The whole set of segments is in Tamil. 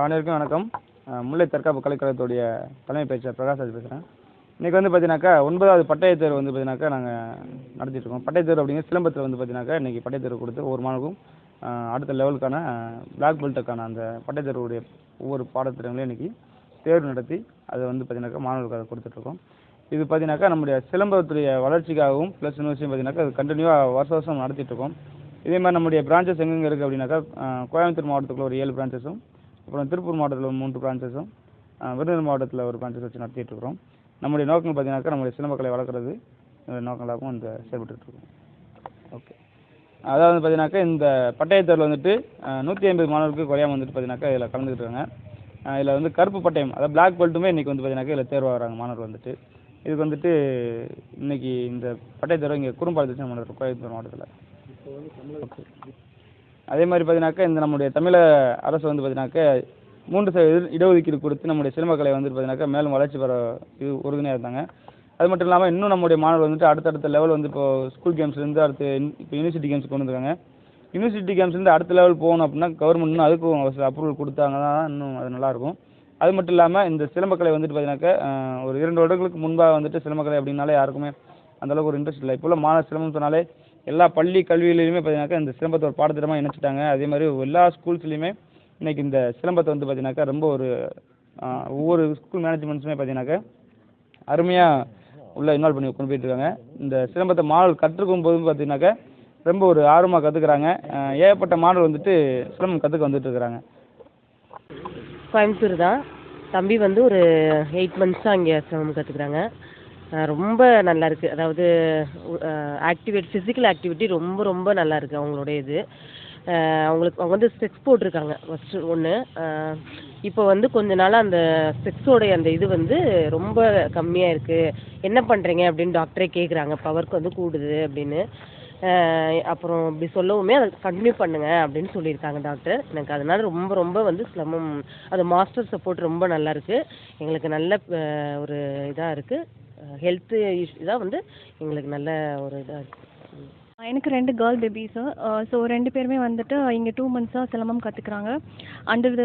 அனைவருக்கும் வணக்கம். முல்லை தற்காப்பு கலைக்கழகத்துடைய தலைமை பேச்சர் பிரகாஷ் பேசுகிறேன் இன்றைக்கி வந்து பார்த்தீங்கன்னாக்கா ஒன்பதாவது பட்டய தேர்வு வந்து பார்த்தீங்கன்னாக்கா நாங்கள் நடத்திட்டுருக்கோம் பட்டய தேர்வு அப்படிங்கிற சிலம்பத்தில் வந்து பார்த்தீங்கன்னாக்கா இன்றைக்கி பட்டய தேர்வு கொடுத்து ஒவ்வொரு மாணவருக்கும் அடுத்த லெவலுக்கான பிளாக் பெல்ட்டுக்கான அந்த பட்டய தேர்வுடைய ஒவ்வொரு பாடத்திட்டங்களையும் இன்றைக்கி தேர்வு நடத்தி அதை வந்து பார்த்தீங்கன்னாக்கா மாணவர்களுக்கு அதை கொடுத்துட்ருக்கோம் இது பார்த்தீங்கன்னாக்கா நம்முடைய சிலம்பத்துடைய வளர்ச்சிக்காகவும் ப்ளஸ் இன்னொரு விஷயம் பார்த்தீங்கன்னாக்கா அது கண்டினியூவாக வருஷ வருஷம் நடத்திட்டு இருக்கோம். இதே மாதிரி நம்முடைய பிரான்ச்சஸ் எங்கெங்கே இருக்குது அப்படின்னாக்கா கோயம்புத்தூர் மாவட்டத்துக்குள்ள ஒரு ஏழு பிரான்ச்சஸும் அப்புறம் திருப்பூர் மாவட்டத்தில் மூன்று பிரான்ச்சஸும் விருதுநகர் மாவட்டத்தில் ஒரு பிரான்ச்சஸ் வச்சு நடத்திட்டு இருக்கிறோம். நம்முடைய நோக்கம் பார்த்தீங்கன்னாக்கா நம்முடைய சிலம்பக்கலை வளர்க்குறது நோக்கங்களாகவும் இந்த செயல்பட்டுட்டு இருக்கோம். ஓகே. அதாவது பார்த்தீங்கன்னாக்கா இந்த பட்டய தேர்வில் வந்துட்டு நூற்றி ஐம்பது மாணவர்களுக்கு குறையாம வந்துட்டு பார்த்தீங்கன்னாக்கா இதில் கலந்துக்கிட்டு இருக்காங்க. அஹ் இதில் வந்து கருப்பு பட்டயம் அதாவது பிளாக் பெல்ட்டுமே இன்றைக்கி வந்து பார்த்தீங்கன்னாக்கா இதில் தேர்வாகிறாங்க மாணவர்கள் வந்துட்டு. இதுக்கு வந்துட்டு இன்னைக்கு இந்த பட்டய தேர்வு இங்கே நம்ம நடத்துறோம் கோயம்புத்தூர் மாவட்டத்தில். ஓகே. அதே மாதிரி பார்த்தீங்கன்னாக்கா இந்த நம்முடைய தமிழக அரசு வந்து பார்த்தீங்கன்னாக்கா மூன்று சதவீத இடஒதுக்கீடு கொடுத்து நம்முடைய சிலம்பக்கலை வந்து பார்த்தீங்கன்னாக்கா மேலும் வளர்ச்சி பெற இது உறுதுணையாக இருந்தாங்க. அது மட்டும் இல்லாமல் இன்னும் நம்முடைய மாணவர்கள் வந்துட்டு அடுத்தடுத்த லெவல் வந்து இப்போ ஸ்கூல் கேம்ஸ்லேருந்து அடுத்து இப்போ யூனிவர்சிட்டி கேம்ஸ் கொண்டு வந்துருக்காங்க. யூனிவர்சிட்டி கேம்ஸ்லேருந்து அடுத்த லெவல் போகணும் அப்படின்னா கவர்மெண்ட் இன்னும் அதுக்கும் அப்ரூவல் கொடுத்தாங்க தான் இன்னும் அது நல்லாயிருக்கும் அது மட்டும் இல்லாமல் இந்த சிலம்பக்கலை வந்துட்டு பார்த்தீங்கன்னாக்கா ஒரு இரண்டு வருடங்களுக்கு முன்பாக வந்துட்டு சிலம்பக்கலை அப்படின்னாலே யாருக்குமே அந்தளவுக்கு ஒரு இன்ட்ரெஸ்ட் இல்லை. இப்போ உள்ள மாணவ சிலம்பம் சொன்னாலே எல்லா பள்ளி கல்வியிலையுமே பார்த்தீங்கன்னாக்கா இந்த சிலம்பத்தை ஒரு பாடத்திட்டமாக இணைச்சிட்டாங்க. அதே மாதிரி எல்லா ஸ்கூல்ஸ்லையுமே இன்றைக்கி இந்த சிலம்பத்தை வந்து பார்த்தீங்கன்னாக்கா ரொம்ப ஒரு ஒவ்வொரு ஸ்கூல் மேனேஜ்மெண்ட்ஸுமே பார்த்தீங்கன்னாக்கா அருமையாக உள்ள இன்வால்வ் பண்ணி கொண்டு போயிட்டுருக்காங்க. இந்த சிலம்பத்தை மாடல் கற்றுக்கும் போதும் பார்த்தீங்கன்னாக்கா ரொம்ப ஒரு ஆர்வமாக கற்றுக்குறாங்க ஏகப்பட்ட மாடல் வந்துட்டு சிலம்பம் கற்றுக்க வந்துட்டு இருக்கிறாங்க கோயம்புத்தூர் தான். தம்பி வந்து ஒரு எயிட் மந்த்ஸாக இங்கே சிலம்பம் கற்றுக்குறாங்க ரொம்ப நல்லா இருக்கு அதாவது ஆக்டிவேட் ஃபிசிக்கல் ஆக்டிவிட்டி ரொம்ப ரொம்ப நல்லா இருக்கு அவங்களுடைய இது. அவங்களுக்கு அவங்க வந்து ஸ்பெக்ஸ் போட்டிருக்காங்க. ஃபஸ்ட்டு ஒன்று இப்போ வந்து கொஞ்ச நாளாக அந்த ஸ்பெக்ஸோடைய அந்த இது வந்து ரொம்ப கம்மியாக இருக்குது என்ன பண்ணுறீங்க அப்படின்னு டாக்டரே கேட்குறாங்க பவர்க்கு வந்து கூடுது அப்படின்னு. அப்புறம் இப்படி சொல்லவுமே அதை கண்டினியூ பண்ணுங்க அப்படின்னு சொல்லியிருக்காங்க டாக்டர் எனக்கு அதனால ரொம்ப ரொம்ப வந்து சிரமம். அது மாஸ்டர் சப்போர்ட் ரொம்ப நல்லா இருக்கு. எங்களுக்கு நல்ல ஒரு இதாக இருக்கு. ஹெல்த்து இதாக வந்து எங்களுக்கு நல்ல ஒரு இதாக இருக்கு. எனக்கு ரெண்டு கேர்ள் பேபிஸு ஸோ ரெண்டு பேருமே வந்துட்டு இங்கே டூ மந்த்ஸாக சிலம்பம் கற்றுக்குறாங்க under the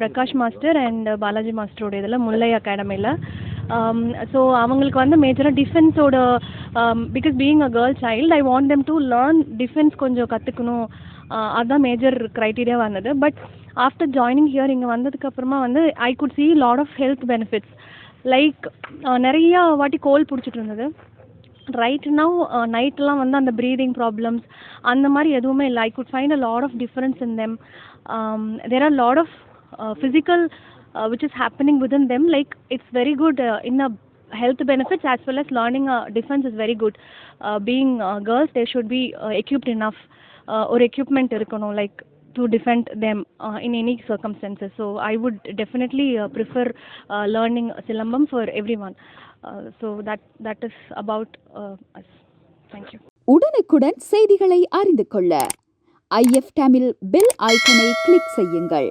Prakash master and Balaji மாஸ்டரோட இதில் முல்லை அகாடமியில் Um, ஸோ அவங்களுக்கு வந்து மேஜராக டிஃபென்ஸோட because being a girl child I want them to learn defence கொஞ்சம் கற்றுக்கணும் uh, அதுதான் மேஜர் க்ரைட்டீரியா வந்தது. பட் ஆஃப்டர் ஜாயினிங் ஹியர் இங்கே வந்ததுக்கப்புறமா வந்து I could see lot of health benefits like நிறையா வாட்டி கோல் பிடிச்சிட்டு இருந்தது. ரைட் நவ் நைட்லாம் வந்து அந்த ப்ரீதிங் ப்ராப்ளம்ஸ் அந்த மாதிரி எதுவுமே இல்லை. I could find a lot of difference in them there are lot of physical which is happening with in them like it's very good in a health benefits as well as learning uh, defense is very good uh, being uh, girls they should be uh, equipped enough uh, or equipment இருக்கணும் like to defend them uh, in any circumstances so i would definitely uh, prefer uh, learning silambam for everyone uh, so that that is about uh, us thank you உடனுக்குடன் செய்திகளை அறிந்து கொள்ள ஐஎஃப் தமிழ் பெல் ஐக்கனை கிளிக் செய்யுங்கள்